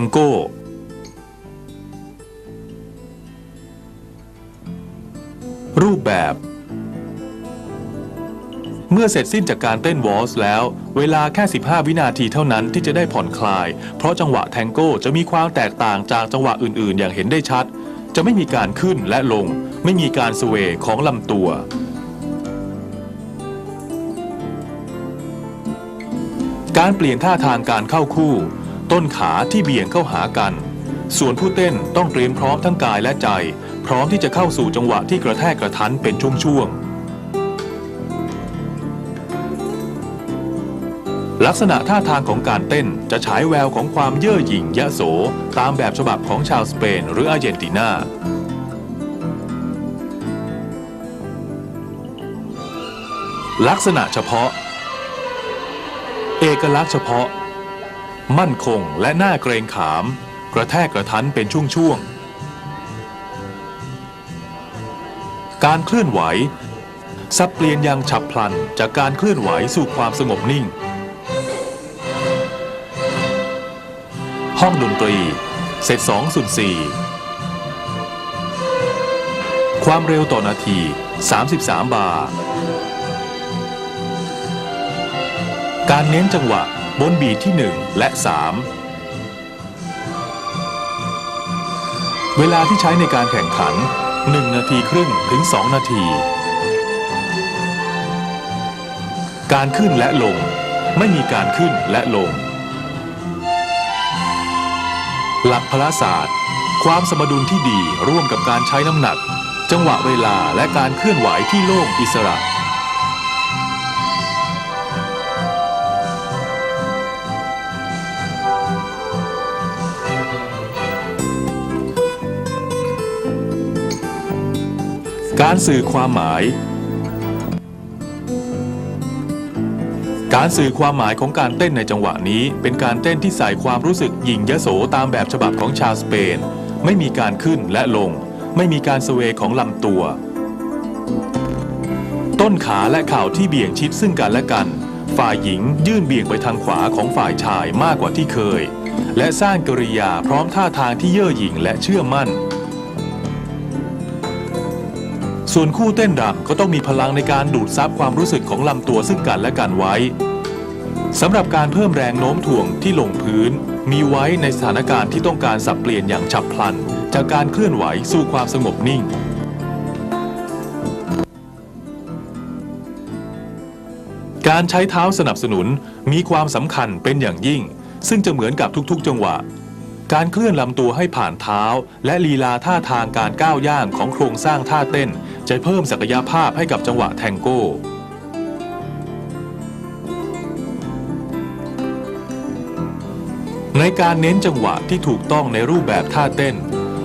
งโก้ รูปแบบ เมื่อเสร็จสิ้นจากการเต้นวอลส์แล้ว เวลาแค่ 15 วินาทีเท่านั้นที่จะได้ผ่อนคลาย เพราะจังหวะแทงโก้จะมีความแตกต่างจากจังหวะอื่น ๆ อย่างเห็นได้ชัด จะไม่มีการขึ้นและลง ไม่มีการสเวย์ของลำตัวการเปลี่ยนท่าทางการเข้าคู่ ต้นขาที่เบี่ยงเข้าหากัน ส่วนผู้เต้นต้องเตรียมพร้อมทั้งกายและใจ พร้อมที่จะเข้าสู่จังหวะที่กระแทกกระทันเป็นช่วงๆลักษณะท่าทางของการเต้นจะฉายแววของความเย่อหยิ่งยะโส ตามแบบฉบับของชาวสเปนหรืออาร์เจนตินาลักษณะเฉพาะ เอกลักษณ์เฉพาะ มั่นคงและน่าเกรงขาม กระแทกกระทันเป็นช่วงๆ การเคลื่อนไหวสับเปลี่ยนอย่างฉับพลันจากการเคลื่อนไหวสู่ความสงบนิ่ง ห้องดนตรีเสร็จ2ส่วน4ความเร็วต่อนาที 33 บาร์การเน้นจังหวะ บนบีทที่ 1 และ 3 เวลาที่ใช้ในการแข่งขัน 1 นาทีครึ่งถึง 2 นาที การขึ้นและลง ไม่มีการขึ้นและลง หลักพละศาสตร์ ความสมดุลที่ดีร่วมกับการใช้น้ำหนัก จังหวะเวลาและการเคลื่อนไหวที่โล่งอิสระ การสื่อความหมาย การสื่อความหมายของการเต้นในจังหวะนี้ เป็นการเต้นที่ใส่ความรู้สึกหยิ่งยโสตามแบบฉบับของชาวสเปน ไม่มีการขึ้นและลง ไม่มีการสเวของลำตัว ต้นขาและเข่าที่เบี่ยงชิดซึ่งกันและกัน ฝ่ายหญิงยื่นเบี่ยงไปทางขวาของฝ่ายชายมากกว่าที่เคย และสร้างกริยาพร้อมท่าทางที่เย่อหยิ่งและเชื่อมั่น ส่วนคู่เต้นรำก็ต้องมีพลังในการดูดซับความรู้สึกของลำตัวซึ่งกันและกันไว้สำหรับการเพิ่มแรงโน้มถ่วงที่ลงพื้น มีไว้ในสถานการณ์ที่ต้องการสับเปลี่ยนอย่างฉับพลัน จากการเคลื่อนไหวสู่ความสงบนิ่งการใช้เท้าสนับสนุนมีความสำคัญเป็นอย่างยิ่ง ซึ่งจะเหมือนกับทุกๆ จังหวะ การเคลื่อนลำตัวให้ผ่านเท้า และลีลาท่าทางการก้าวย่างของโครงสร้างท่าเต้น จะเพิ่มศักยภาพให้กับจังหวะแทงโก้ ในการเน้นจังหวะที่ถูกต้องในรูปแบบท่าเต้น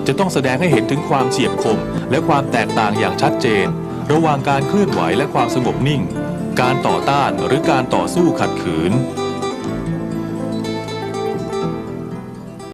จะต้องแสดงให้เห็นถึงความเฉียบคม และความแตกต่างอย่างชัดเจน ระหว่างการเคลื่อนไหวและความสงบนิ่ง การต่อต้านหรือการต่อสู้ขัดขืน